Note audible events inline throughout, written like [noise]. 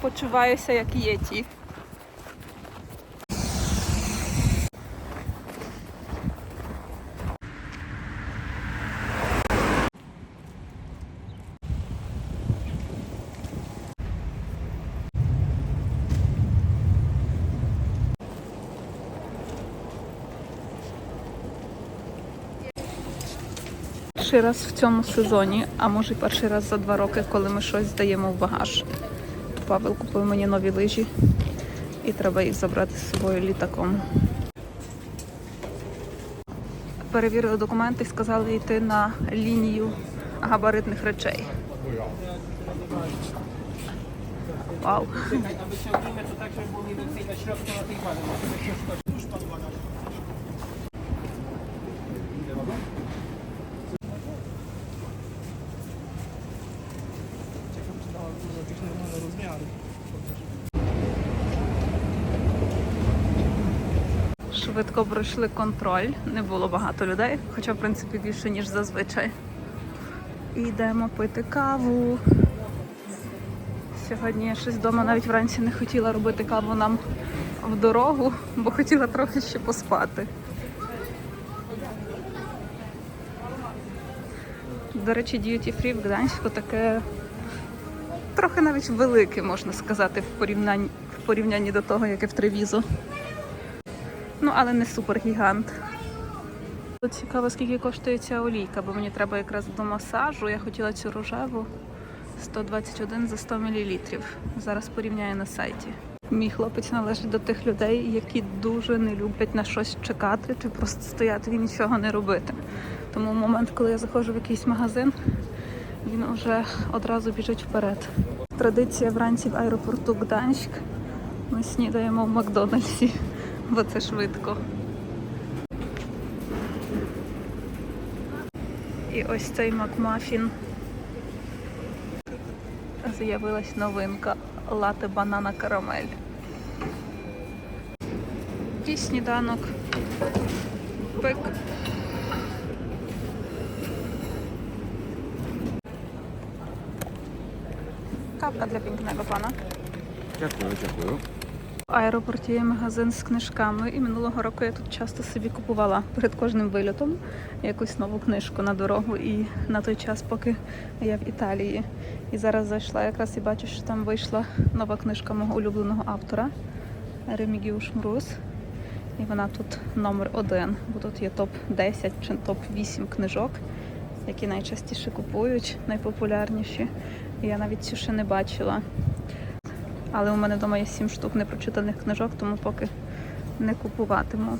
почуваюся як єті. Перший раз в цьому сезоні, а може перший раз за два роки, коли ми щось здаємо в багаж. Павел купив мені нові лижі і треба їх забрати з собою літаком. Перевірили документи і сказали йти на лінію габаритних речей. Вау. Швидко пройшли контроль, не було багато людей, хоча в принципі більше, ніж зазвичай. І йдемо пити каву. Сьогодні я щось вдома навіть вранці не хотіла робити каву нам в дорогу, бо хотіла трохи ще поспати. До речі, Duty Free в Гданську таке трохи навіть велике, можна сказати, в порівнянні, в порівнянні до того, яке в Тревізо. Ну, але не супергігант. Цікаво, скільки коштує ця олійка, бо мені треба якраз до масажу. Я хотіла цю рожеву 121 за 100 мл. Зараз порівняю на сайті. Мій хлопець належить до тих людей, які дуже не люблять на щось чекати чи просто стояти і нічого не робити. Тому в момент, коли я заходжу в якийсь магазин, він вже одразу біжить вперед. Традиція вранці в аеропорту Гданськ. Ми снідаємо в Макдональдсі, [laughs] бо це швидко. І ось цей Макмафін. З'явилась новинка лате банана карамель. І сніданок. Пик. Капка для пінкного пана. Дякую, дякую. Аеропорті є магазин з книжками, і минулого року я тут часто собі купувала перед кожним вильотом якусь нову книжку на дорогу і на той час, поки я в Італії. І зараз зайшла якраз і бачу, що там вийшла нова книжка мого улюбленого автора Ремігіуш Мрус. І вона тут номер один, бо тут є топ-10 чи топ-8 книжок, які найчастіше купують, найпопулярніші. Я навіть цю ще не бачила. Але у мене вдома є сім штук непрочитаних книжок, тому поки не купуватиму.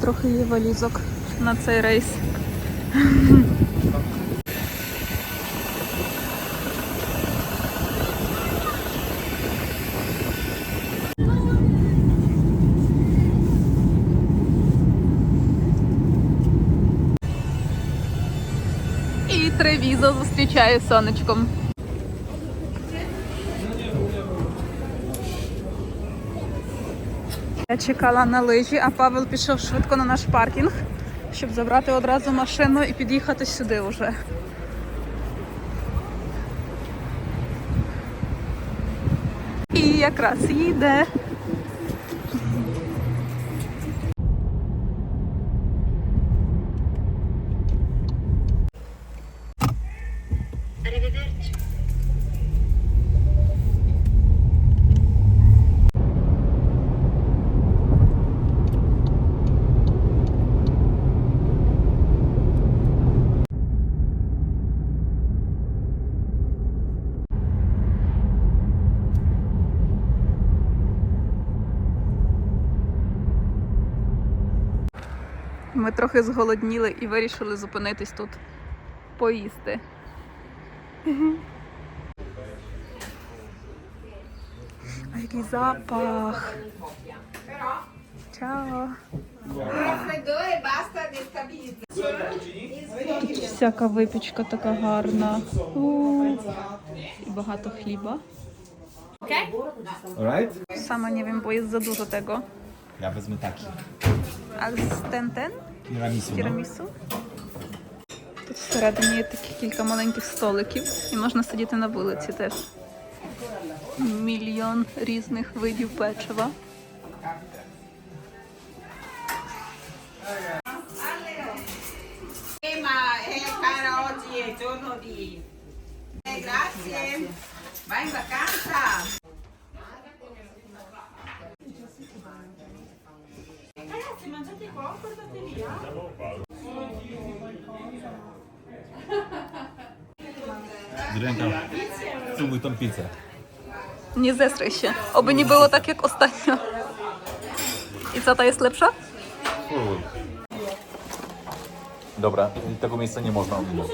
Трохи є валізок на цей рейс. І Тревізо зустрічає сонечком. Я чекала на лижі, а Павел пішов швидко на наш паркінг, щоб забрати одразу машину і під'їхати сюди вже. І якраз їде. Ми трохи зголодніли і вирішили зупинитись тут поїсти. А який запах. Чао. всяка випічка така гарна. І багато хліба. Alright? Sama nie wiem, bo jest za dużo tego. Ja wezmę taki. Ten, ten? Тірамісу. Тут всередині є такі кілька маленьких столиків і можна сидіти на вулиці теж. мільйон різних видів печива. Grazie. Vai in vacanza. Mangiate qua, portate via. Drenka, spróbuj tą pizzę. Nie zesraj się. Oby nie było tak jak ostatnio. I co, ta jest lepsza? Spróbuj. Dobra, tego miejsca nie można ominąć.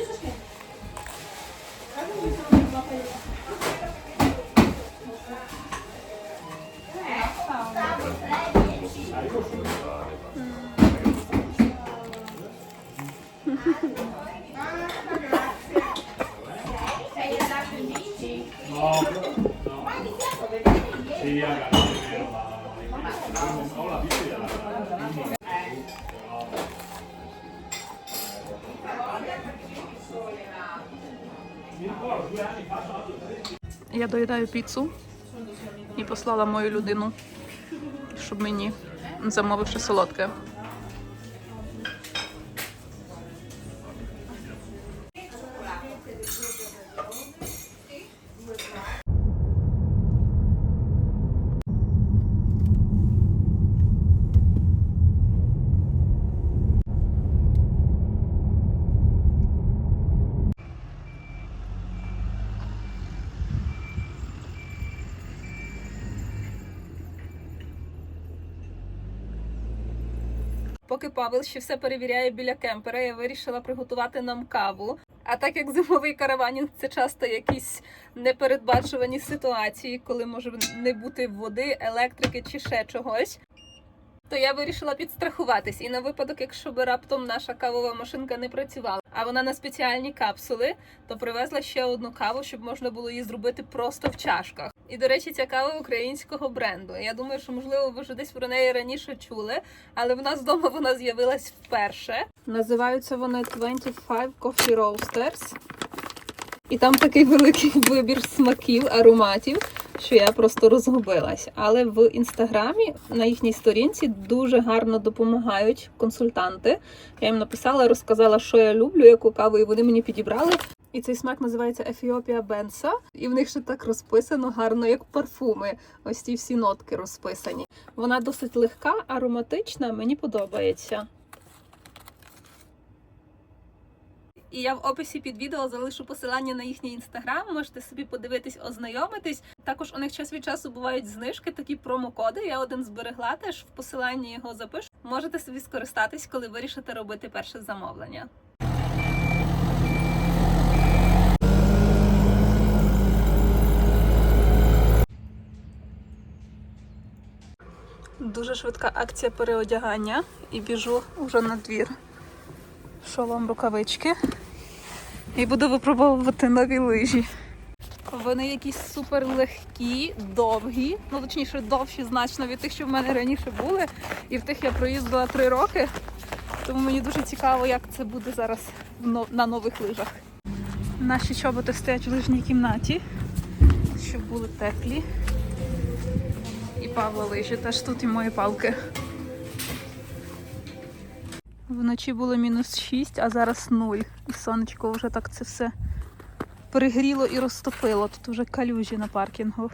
Я доїдаю піцу і послала мою людину, щоб мені замовивши солодке. Поки Павел ще все перевіряє біля кемпера, я вирішила приготувати нам каву. А так як зимовий караванінг це часто якісь непередбачувані ситуації, коли може не бути води, електрики чи ще чогось. То я вирішила підстрахуватись, і на випадок, якщо би раптом наша кавова машинка не працювала, а вона на спеціальні капсули, то привезла ще одну каву, щоб можна було її зробити просто в чашках. І до речі, ця кава українського бренду. Я думаю, що можливо ви вже десь про неї раніше чули, але в нас вдома вона з'явилась вперше. Називаються вони 25 Coffee Roasters. І там такий великий вибір смаків, ароматів, що я просто розгубилась. Але в інстаграмі на їхній сторінці дуже гарно допомагають консультанти. Я їм написала, розказала, що я люблю, яку каву, і вони мені підібрали. І цей смак називається Ефіопія Бенса. І в них ще так розписано гарно, як парфуми. Ось ці всі нотки розписані. Вона досить легка, ароматична, мені подобається. І я в описі під відео залишу посилання на їхній інстаграм. Можете собі подивитись, ознайомитись. Також у них час від часу бувають знижки, такі промокоди. Я один зберегла теж в посиланні його запишу. Можете собі скористатись, коли вирішите робити перше замовлення. Дуже швидка акція переодягання і біжу вже на двір. Шолом рукавички. І буду випробовувати нові лижі. Вони якісь супер легкі, довгі, ну точніше довші значно від тих, що в мене раніше були. І в тих я проїздила три роки. Тому мені дуже цікаво, як це буде зараз на нових лижах. Наші чоботи стоять в лижній кімнаті, щоб були теплі. І Павло лижі теж тут і мої палки. Вночі було мінус 6, а зараз 0. І сонечко вже так це все перегріло і розтопило. Тут вже калюжі на паркінгу.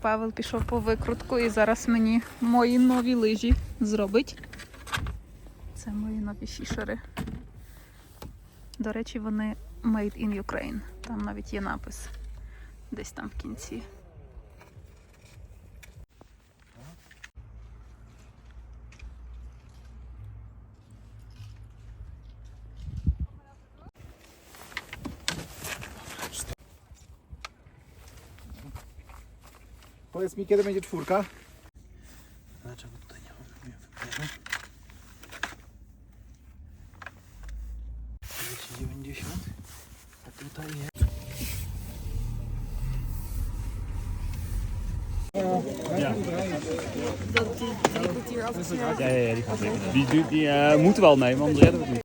Павел пішов по викрутку і зараз мені мої нові лижі зробить. Це мої нові фішери. До речі, вони made in Ukraine. Там навіть є напис. Десь там в кінці. Powiedz mi, kiedy będzie czwórka? Dlaczego tutaj nie mam nie wybrałem? 290, a tutaj jest. Ja, ja, ja, die gaat zeker. Die, die, die eh, moeten wel nemen, anders redden we het niet.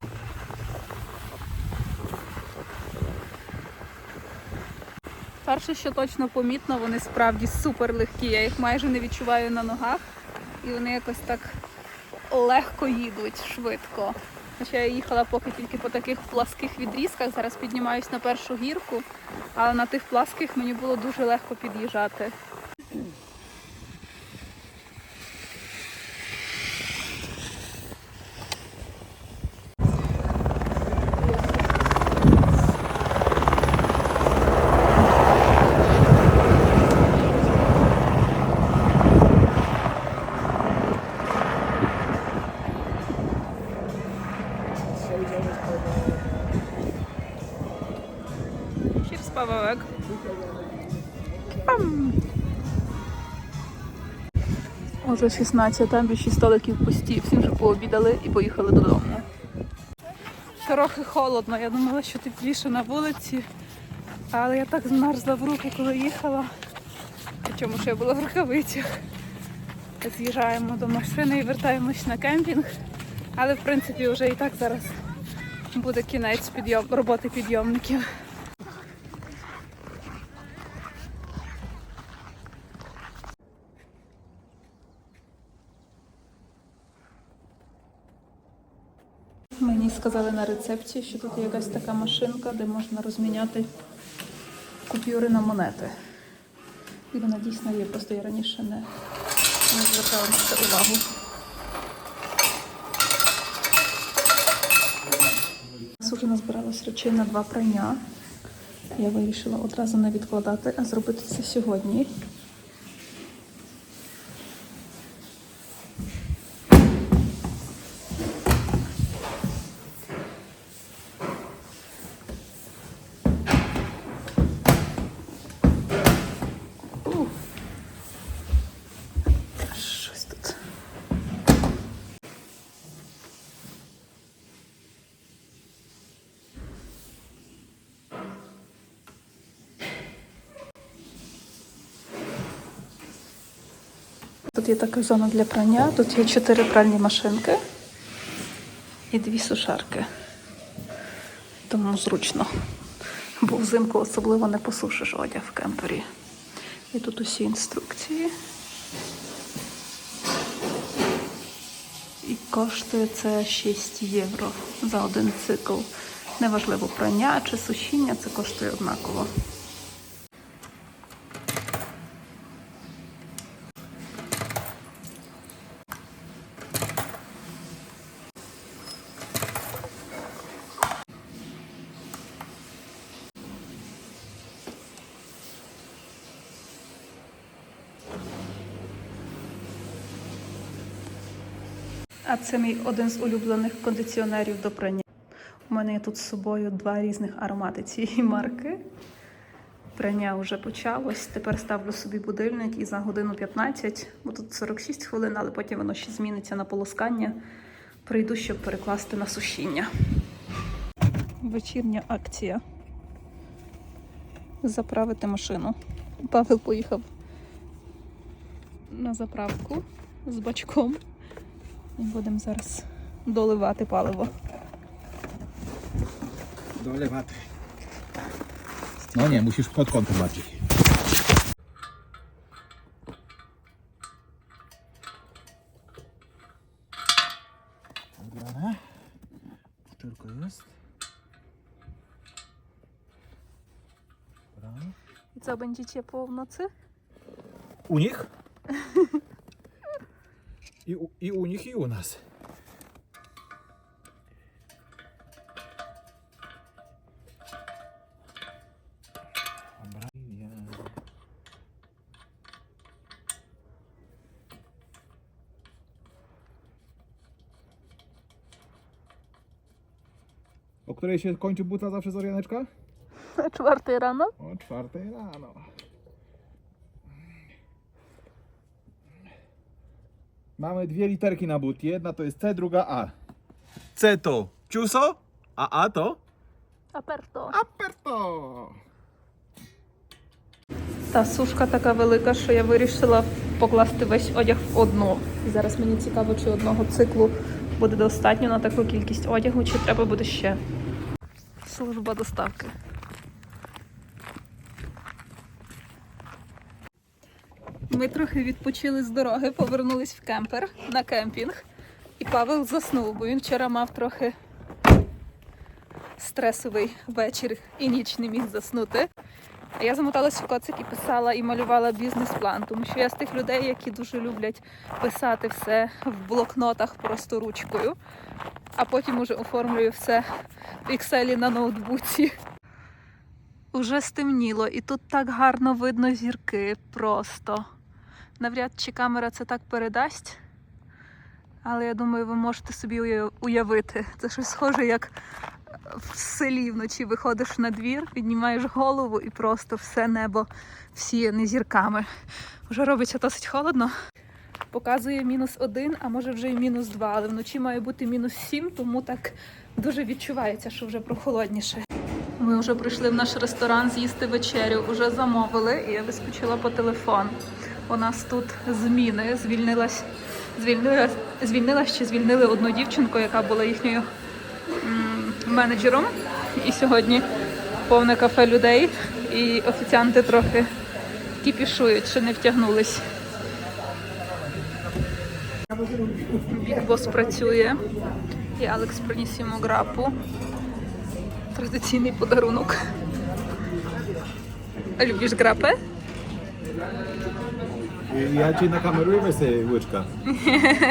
Перше, що точно помітно, вони справді супер легкі. Я їх майже не відчуваю на ногах. І вони якось так легко їдуть, швидко. Хоча я їхала поки тільки по таких пласких відрізках. Зараз піднімаюсь на першу гірку, але на тих пласких мені було дуже легко під'їжджати. Оце 16, там більшість столиків пусті, всі вже пообідали і поїхали додому. Трохи холодно, я думала, що тепліше на вулиці, але я так змерзла в руки, коли їхала. Причому що я була в рукавицях. З'їжджаємо до машини і вертаємось на кемпінг. Але в принципі вже і так зараз буде кінець підйом... роботи підйомників. Мені сказали на рецепції, що тут є якась така машинка, де можна розміняти купюри на монети. І вона дійсно є, просто я раніше не, не звертала на це увагу. Нас уже назбиралось речей на два прання. Я вирішила одразу не відкладати, а зробити це сьогодні. Ух. Щось тут. Тут є така зона для прання. Тут є чотири пральні машинки і дві сушарки. Тому зручно. Бо взимку особливо не посушиш одяг в кемпері. І тут усі інструкції. І коштує це 6 євро за один цикл. Неважливо прання чи сушіння, це коштує однаково. А це мій один з улюблених кондиціонерів до прання. У мене є тут з собою два різних аромати цієї марки. Прання вже почалось. Тепер ставлю собі будильник і за годину 15, бо тут 46 хвилин, але потім воно ще зміниться на полоскання. Прийду, щоб перекласти на сушіння. Вечірня акція. Заправити машину. Павел поїхав на заправку з бачком. І будемо зараз доливати паливо. Dolewać. No nie, musisz pod kątem bardziej. Dobra. Szczerko jest. Dobra. І це będzie ciepło w nocy? U nich? [laughs] I u, I u nich, i u nas. Dobra. O której się kończy buta zawsze z Orianeczka? [laughs] Czwartej rano? O czwartej rano. Mamy dwie literki na but. Jedna to jest C, druga A. C to ciuso, a A to Aperto. aperto. Та сушка така велика, що я вирішила покласти весь одяг в одну. І зараз мені цікаво, чи одного циклу буде достатньо на таку кількість одягу, чи треба буде ще. Служба доставки. Ми трохи відпочили з дороги, повернулись в кемпер на кемпінг. І Павел заснув, бо він вчора мав трохи стресовий вечір і ніч не міг заснути. А я замоталась в коцик і писала і малювала бізнес-план, тому що я з тих людей, які дуже люблять писати все в блокнотах просто ручкою, а потім уже оформлюю все в Excel на ноутбуці. Уже стемніло, і тут так гарно видно зірки просто. Навряд чи камера це так передасть. Але я думаю, ви можете собі уявити. Це щось схоже, як в селі вночі виходиш на двір, піднімаєш голову і просто все небо всіяне зірками. Вже робиться досить холодно. Показує мінус один, а може вже і мінус два, але вночі має бути мінус сім, тому так дуже відчувається, що вже прохолодніше. Ми вже прийшли в наш ресторан з'їсти вечерю, вже замовили, і я вискочила по телефон. У нас тут зміни. Звільнилась, звільнилась, звільнилась чи звільнили одну дівчинку, яка була їхньою менеджером. І сьогодні повне кафе людей, і офіціанти трохи кіпішують, що не втягнулись. Бікбос працює, і Алекс приніс йому грапу. Традиційний подарунок. Lubisz grapę? Ja cię nakameruję, weź sobie łyczka.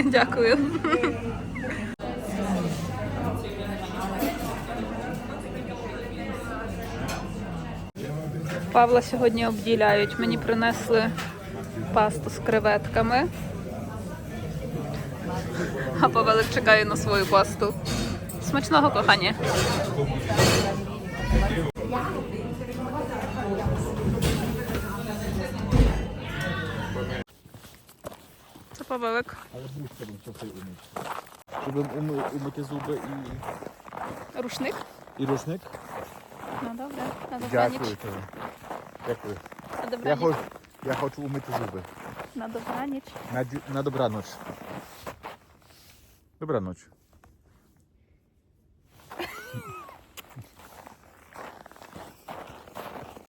Дякую. Павла сьогодні обділяють. Мені принесли пасту з креветками. А Павелик чекає на свою пасту. Смачного кохання. Павелик. Ale brzuszkę bym chciał sobie umyć. Żebym umy, umyte zuby i, Рушник. i rusznik? Ну добре. На добраніч. Dziękuję. to. Dziękuję. На Ja, добраніч. cho, ja хочу umyte zuby. На добраніч. Na, dzi- na dobranoc. Dobranoc.